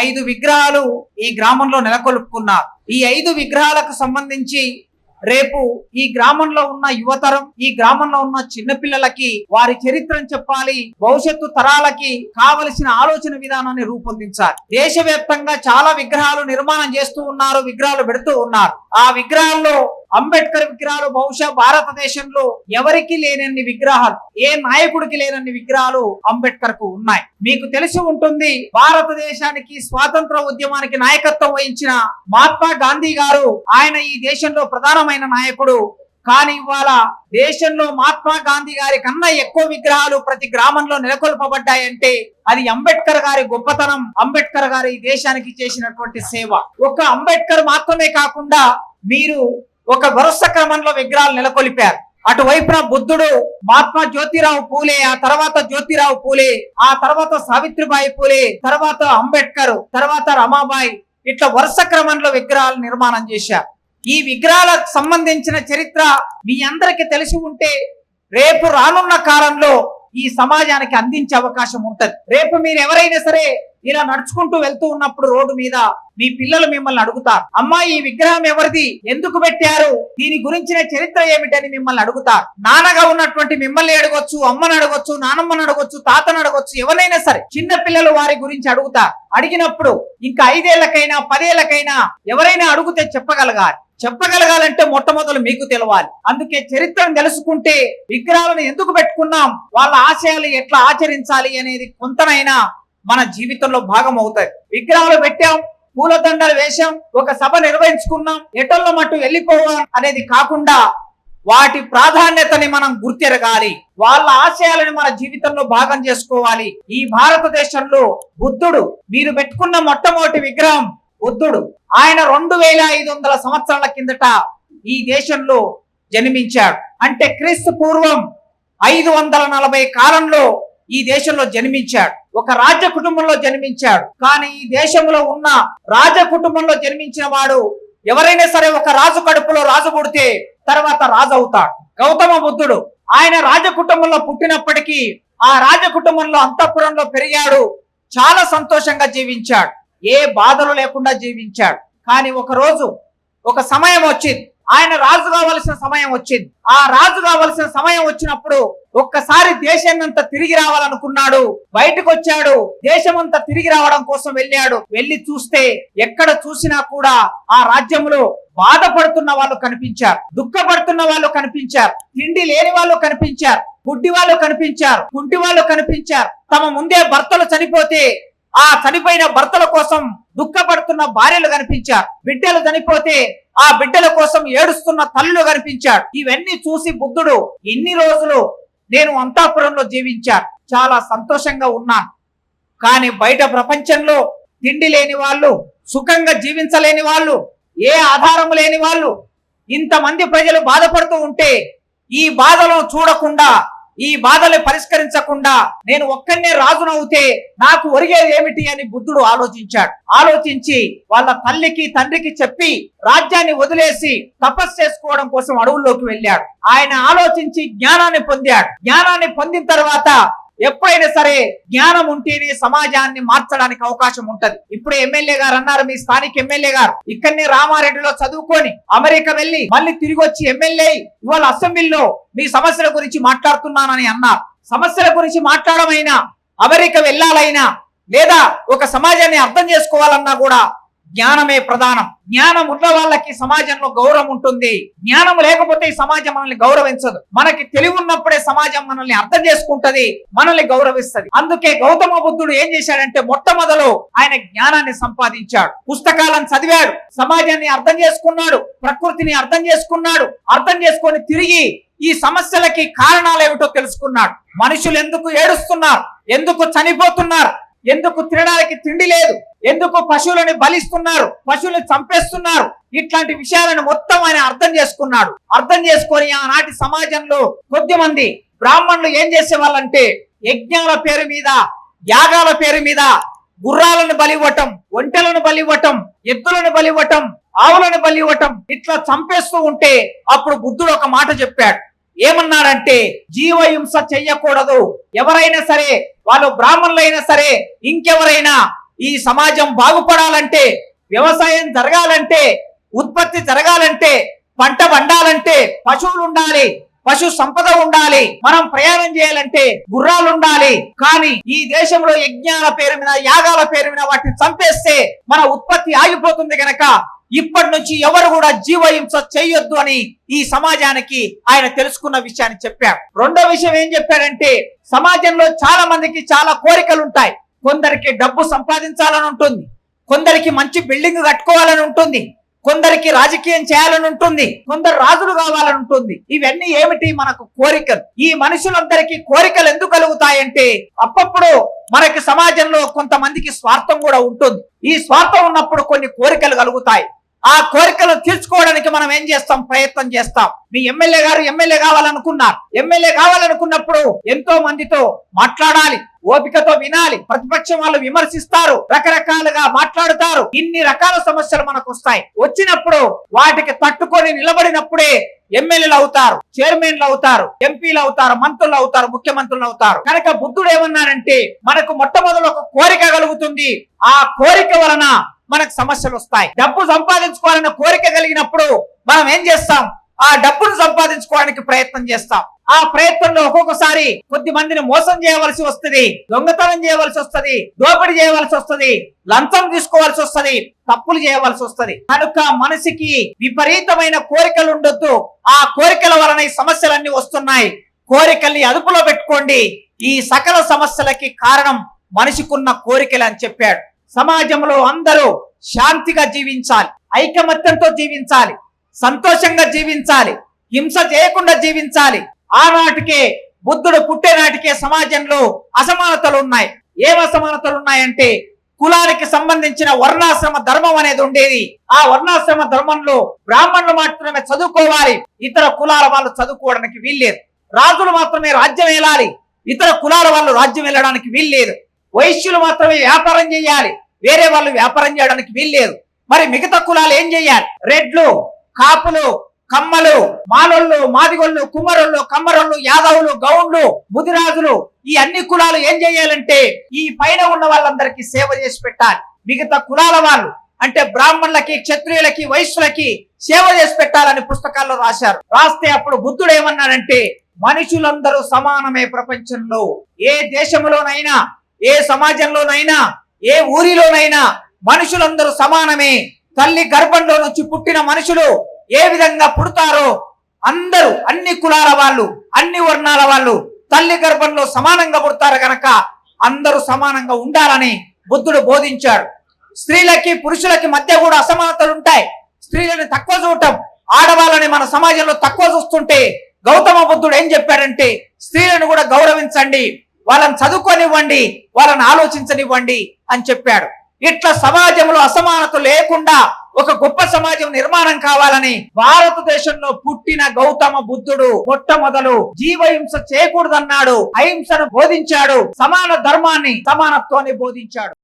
ఐదు విగ్రహాలు ఈ గ్రామంలో నెలకొల్పుకున్నారు. ఈ ఐదు విగ్రహాలకు సంబంధించి రేపు ఈ గ్రామంలో ఉన్న యువతరం ఈ గ్రామంలో ఉన్న చిన్నపిల్లలకి వారి చరిత్రను చెప్పాలి భవిష్యత్తు తరాలకి కావలసిన ఆలోచన విధానాన్ని రూపొందించాలి. దేశవ్యాప్తంగా చాలా విగ్రహాలు నిర్మాణం చేస్తూ ఉన్నారు విగ్రహాలు పెడుతూ ఉన్నారు. ఆ విగ్రహాల్లో అంబేద్కర్ విగ్రహాలు బహుశా భారతదేశంలో ఎవరికి లేనన్ని విగ్రహాలు ఏ నాయకుడికి లేనన్ని విగ్రహాలు అంబేద్కర్కు ఉన్నాయి. మీకు తెలిసి ఉంటుంది భారతదేశానికి స్వాతంత్ర ఉద్యమానికి నాయకత్వం వహించిన మహాత్మా గాంధీ గారు ఆయన ఈ దేశంలో ప్రధానమైన నాయకుడు. కానీ ఇవాళ దేశంలో మహాత్మా గాంధీ గారి కన్నా ఎక్కువ విగ్రహాలు ప్రతి గ్రామంలో నెలకొల్పబడ్డాయంటే అది అంబేద్కర్ గారి గొప్పతనం అంబేద్కర్ గారు ఈ దేశానికి చేసినటువంటి సేవ. ఒక అంబేద్కర్ మాత్రమే కాకుండా మీరు ఒక వరుస క్రమంలో విగ్రహాలు నెలకొల్పారు. అటువైపున బుద్ధుడు మహాత్మా జ్యోతిరావు పూలే ఆ తర్వాత జ్యోతిరావు పూలే ఆ తర్వాత సావిత్రిబాయి పూలే తర్వాత అంబేద్కర్ తర్వాత రమాబాయి ఇట్లా వరుస క్రమంలో విగ్రహాలు నిర్మాణం చేశారు. ఈ విగ్రహాలకు సంబంధించిన చరిత్ర మీ అందరికీ తెలిసి ఉంటే రేపు రానున్న కాలంలో ఈ సమాజానికి అందించే అవకాశం ఉంటది. రేపు మీరు ఎవరైనా సరే ఇలా నడుచుకుంటూ వెళ్తూ ఉన్నప్పుడు రోడ్డు మీద మీ పిల్లలు మిమ్మల్ని అడుగుతారు. అమ్మా ఈ విగ్రహం ఎవరిది? ఎందుకు పెట్టారు? దీని గురించిన చరిత్ర ఏమిటని మిమ్మల్ని అడుగుతారు. నాన్నగా ఉన్నటువంటి మిమ్మల్ని అడగొచ్చు అమ్మని అడగొచ్చు నానమ్మని అడగొచ్చు తాతను అడగొచ్చు ఎవరైనా సరే చిన్న పిల్లలు వారి గురించి అడుగుతారు. అడిగినప్పుడు ఇంకా ఐదేళ్ళకైనా పదేళ్ళకైనా ఎవరైనా అడుగుతే చెప్పగలగాలి. చెప్పగలగాలంటే మొట్టమొదలు మీకు తెలవాలి. అందుకే చరిత్రను తెలుసుకుంటే విగ్రహాలను ఎందుకు పెట్టుకున్నాం? వాళ్ళ ఆశయాలు ఎట్లా ఆచరించాలి అనేది కొంతనైనా మన జీవితంలో భాగం అవుతాయి. విగ్రహాలు పెట్టాం పూలదండలు వేశాం ఒక సభ నిర్వహించుకున్నాం ఎటల్లో మట్టు వెళ్ళిపోవాం అనేది కాకుండా వాటి ప్రాధాన్యతని మనం గుర్తెరగాలి. వాళ్ళ ఆశయాలను మన జీవితంలో భాగం చేసుకోవాలి. ఈ భారతదేశంలో బుద్ధుడు మీరు పెట్టుకున్న మొట్టమొదటి విగ్రహం బుద్ధుడు. ఆయన రెండు వేల ఐదు వందల సంవత్సరాల కిందట ఈ దేశంలో జన్మించాడు. అంటే క్రీస్తు పూర్వం ఐదు వందల నలభై కాలంలో ఈ దేశంలో జన్మించాడు. ఒక రాజ కుటుంబంలో జన్మించాడు. కానీ ఈ దేశంలో ఉన్న రాజ కుటుంబంలో జన్మించిన వాడు ఎవరైనా సరే ఒక రాజు కడుపులో రాజు పుడితే తర్వాత రాజు అవుతాడు. గౌతమ బుద్ధుడు ఆయన రాజ కుటుంబంలో పుట్టినప్పటికీ ఆ రాజ కుటుంబంలో అంతఃపురంలో పెరిగాడు. చాలా సంతోషంగా జీవించాడు. ఏ బాధలు లేకుండా జీవించాడు. కానీ ఒక రోజు ఒక సమయం వచ్చింది. ఆయన రాజు కావలసిన సమయం వచ్చింది. ఆ రాజు కావలసిన సమయం వచ్చినప్పుడు ఒక్కసారి దేశాన్నంతా తిరిగి రావాలనుకున్నాడు. బయటకు వచ్చాడు. దేశమంతా తిరిగి రావడం కోసం వెళ్ళాడు. వెళ్ళి చూస్తే ఎక్కడ చూసినా కూడా ఆ రాజ్యంలో బాధపడుతున్న వాళ్ళు కనిపించారు. దుఃఖపడుతున్న వాళ్ళు కనిపించారు. తిండి లేని వాళ్ళు కనిపించారు. గుడ్డి వాళ్ళు కనిపించారు. కుంటి వాళ్ళు కనిపించారు. తమ ముందే భర్తలు చనిపోతే ఆ చనిపోయిన భర్తల కోసం దుఃఖపడుతున్న భార్యలు కనిపించారు. బిడ్డలు చనిపోతే ఆ బిడ్డల కోసం ఏడుస్తున్న తల్లులు కనిపించాడు ఇవన్నీ చూసి బుద్ధుడు ఎన్ని రోజులు నేను అంతాపురంలో జీవించాను. చాలా సంతోషంగా ఉన్నాను. కానీ బయట ప్రపంచంలో తిండి లేని వాళ్ళు సుఖంగా జీవించలేని వాళ్ళు ఏ ఆధారం లేని వాళ్ళు ఇంతమంది ప్రజలు బాధపడుతూ ఉంటే ఈ బాధలను చూడకుండా ఈ బాధలు పరిష్కరించకుండా నేను ఒక్కనే రాజునవుతే నాకు ఒరిగేది ఏమిటి అని బుద్ధుడు ఆలోచించాడు. ఆలోచించి వాళ్ళ తల్లికి తండ్రికి చెప్పి రాజ్యాన్ని వదిలేసి తపస్సు చేసుకోవడం కోసం అడవుల్లోకి వెళ్ళాడు. ఆయన ఆలోచించి జ్ఞానాన్ని పొందాడు. జ్ఞానాన్ని పొందిన తర్వాత ఎప్పుడైనా సరే జ్ఞానం ఉంటేనే సమాజాన్ని మార్చడానికి అవకాశం ఉంటది. ఇప్పుడు ఎమ్మెల్యే గారు అన్నారు మీ స్థానిక ఎమ్మెల్యే గారు ఇక్కడనే రామారెడ్డిలో చదువుకొని అమెరికా వెళ్ళి మళ్ళీ తిరిగి వచ్చి ఎమ్మెల్యే ఇవాళ అసెంబ్లీలో మీ సమస్యల గురించి మాట్లాడుతున్నానని అన్నారు. సమస్యల గురించి మాట్లాడమైనా అమెరికా వెళ్ళాలైనా లేదా ఒక సమాజాన్ని అర్థం చేసుకోవాలన్నా కూడా జ్ఞానమే ప్రధానం. జ్ఞానం ఉన్న వాళ్ళకి సమాజంలో గౌరవం ఉంటుంది. జ్ఞానం లేకపోతే ఈ సమాజం మనల్ని గౌరవించదు. మనకి తెలివి ఉన్నప్పుడే సమాజం మనల్ని అర్థం చేసుకుంటది మనల్ని గౌరవిస్తది. అందుకే గౌతమ బుద్ధుడు ఏం చేశాడంటే మొట్టమొదలు ఆయన జ్ఞానాన్ని సంపాదించాడు. పుస్తకాలను చదివాడు సమాజాన్ని అర్థం చేసుకున్నాడు ప్రకృతిని అర్థం చేసుకున్నాడు అర్థం చేసుకొని తిరిగి ఈ సమస్యలకి కారణాలు ఏమిటో తెలుసుకున్నాడు. మనుషులు ఎందుకు ఏడుస్తున్నారు? ఎందుకు చనిపోతున్నారు? ఎందుకు తినడానికి తిండి లేదు? ఎందుకు పశువులను బలిస్తున్నారు? పశువులను చంపేస్తున్నారు? ఇట్లాంటి విషయాలను మొత్తం ఆయన అర్థం చేసుకున్నాడు. అర్థం చేసుకొని ఆనాటి సమాజంలో కొద్ది మంది బ్రాహ్మణులు ఏం చేసేవాళ్ళంటే యజ్ఞాల పేరు మీద యాగాల పేరు మీద గుర్రాలను బలివ్వటం ఒంటెలను బలివ్వటం ఎద్దులను బలివ్వటం ఆవులను బలివ్వటం ఇట్లా చంపేస్తూ ఉంటే అప్పుడు బుద్ధుడు ఒక మాట చెప్పాడు. ఏమన్నాడంటే జీవహింస చెయ్యకూడదు. ఎవరైనా సరే వాళ్ళు బ్రాహ్మణులైనా సరే ఇంకెవరైనా ఈ సమాజం బాగుపడాలంటే వ్యవసాయం జరగాలంటే ఉత్పత్తి జరగాలంటే పంట పండాలంటే పశువులు ఉండాలి పశు సంపద ఉండాలి మనం ప్రయాణం చేయాలంటే గుర్రాలు ఉండాలి. కానీ ఈ దేశంలో యజ్ఞాల పేరు మీద యాగాల పేరు మీద వాటిని చంపేస్తే మన ఉత్పత్తి ఆగిపోతుంది కనుక ఇప్పటి నుంచి ఎవరు కూడా జీవహింస చేయొద్దు అని ఈ సమాజానికి ఆయన తెలుసుకున్న విషయాన్ని చెప్పారు. రెండో విషయం ఏం చెప్పారంటే సమాజంలో చాలా మందికి చాలా కోరికలు ఉంటాయి. కొందరికి డబ్బు సంపాదించాలని ఉంటుంది. కొందరికి మంచి బిల్డింగ్ కట్టుకోవాలని ఉంటుంది. కొందరికి రాజకీయం చేయాలని ఉంటుంది కొందరు రాజులు కావాలని ఉంటుంది. ఇవన్నీ ఏమిటి మనకు కోరికలు? ఈ మనుషులందరికీ కోరికలు ఎందుకు కలుగుతాయంటే అప్పప్పుడు మనకి సమాజంలో కొంతమందికి స్వార్థం కూడా ఉంటుంది. ఈ స్వార్థం ఉన్నప్పుడు కొన్ని కోరికలు కలుగుతాయి. ఆ కోరికలు తీర్చుకోవడానికి మనం ఏం చేస్తాం? ప్రయత్నం చేస్తాం. మీ ఎమ్మెల్యే గారు ఎమ్మెల్యే కావాలనుకున్నారు. ఎమ్మెల్యే కావాలనుకున్నప్పుడు ఎంతో మందితో మాట్లాడాలి. ఓపికతో వినాలి. ప్రతిపక్షం వాళ్ళు విమర్శిస్తారు. రకరకాలుగా మాట్లాడుతారు. ఇన్ని రకాల సమస్యలు మనకు వస్తాయి. వచ్చినప్పుడు వాటికి తట్టుకొని నిలబడినప్పుడే ఎమ్మెల్యేలు అవుతారు. చైర్మన్లు అవుతారు. ఎంపీలు అవుతారు. మంత్రులు అవుతారు. ముఖ్యమంత్రులు అవుతారు. కనుక బుద్ధుడు ఏమన్నారంటే మనకు మొట్టమొదటి ఒక కోరిక కలుగుతుంది. ఆ కోరిక వలన మనకు సమస్యలు వస్తాయి. డబ్బు సంపాదించుకోవాలన్న కోరిక కలిగినప్పుడు మనం ఏం చేస్తాం? ఆ డబ్బును సంపాదించుకోవడానికి ప్రయత్నం చేస్తాం. ఆ ప్రయత్నంలో ఒక్కొక్కసారి కొద్ది మందిని మోసం చేయవలసి వస్తుంది దొంగతనం చేయవలసి వస్తది దోపిడీ చేయవలసి వస్తది లంచం తీసుకోవాల్సి వస్తది తప్పులు చేయవలసి వస్తది. కనుక మనిషికి విపరీతమైన కోరికలు ఉండొద్దు. ఆ కోరికల వలన ఈ సమస్యలన్నీ వస్తున్నాయి. కోరికల్ని అదుపులో పెట్టుకోండి. ఈ సకల సమస్యలకి కారణం మనిషికున్న కోరికలు అని చెప్పాడు. సమాజంలో అందరూ శాంతిగా జీవించాలి ఐకమత్యంతో జీవించాలి సంతోషంగా జీవించాలి హింస చేయకుండా జీవించాలి. ఆనాటికే బుద్ధుడు పుట్టే నాటికే సమాజంలో అసమానతలు ఉన్నాయి. ఏం అసమానతలు ఉన్నాయంటే కులానికి సంబంధించిన వర్ణాశ్రమ ధర్మం అనేది ఉండేది. ఆ వర్ణాశ్రమ ధర్మంలో బ్రాహ్మణులు మాత్రమే చదువుకోవాలి ఇతర కులాల వాళ్ళు చదువుకోవడానికి వీల్లేదు. రాజులు మాత్రమే రాజ్యం వెళ్ళాలి ఇతర కులాల వాళ్ళు రాజ్యం వెళ్ళడానికి వీల్లేదు. వైశ్యులు మాత్రమే వ్యాపారం చేయాలి వేరే వాళ్ళు వ్యాపారం చేయడానికి వీల్లేదు. మరి మిగతా కులాలు ఏం చేయాలి? రెడ్లు కాపులు కమ్మలు మాలోళ్ళు మాదిగొళ్ళు కుమ్మరోళ్ళు కమ్మరోళ్ళు యాదవులు గౌండ్లు ముదిరాజులు ఈ అన్ని కులాలు ఏం చేయాలంటే ఈ పైన ఉన్న వాళ్ళందరికీ సేవ చేసి పెట్టాలి. మిగతా కులాల వాళ్ళు అంటే బ్రాహ్మణులకి క్షత్రియులకి వైశ్యులకి సేవ చేసి పెట్టాలని పుస్తకాల్లో రాశారు. రాస్తే అప్పుడు బుద్ధుడు ఏమన్నాడంటే మనుషులందరూ సమానమే ప్రపంచంలో. ఏ దేశంలోనైనా ఏ సమాజంలోనైనా ఏ ఊరిలోనైనా మనుషులందరూ సమానమే. తల్లి గర్భంలో నుంచి పుట్టిన మనుషులు ఏ విధంగా పుడతారో అందరూ అన్ని కులాల వాళ్ళు అన్ని వర్ణాల వాళ్ళు తల్లి గర్భంలో సమానంగా పుడతారు గనక అందరూ సమానంగా ఉండాలని బుద్ధుడు బోధించాడు. స్త్రీలకి పురుషులకి మధ్య కూడా అసమానతలు ఉంటాయి. స్త్రీలను తక్కువ చూడటం ఆడవాళ్ళని మన సమాజంలో తక్కువ చూస్తుంటే గౌతమ బుద్ధుడు ఏం చెప్పాడంటే స్త్రీలను కూడా గౌరవించండి. వాళ్ళని చదువుకోనివ్వండి వాళ్ళని ఆలోచించనివ్వండి అని చెప్పాడు. ఇట్లా సమాజంలో అసమానత లేకుండా ఒక గొప్ప సమాజం నిర్మాణం కావాలని భారతదేశంలో పుట్టిన గౌతమ బుద్ధుడు మొట్టమొదలు జీవహింస చేయకూడదన్నాడు అహింసను బోధించాడు సమాన ధర్మాన్ని సమానత్వాన్ని బోధించాడు.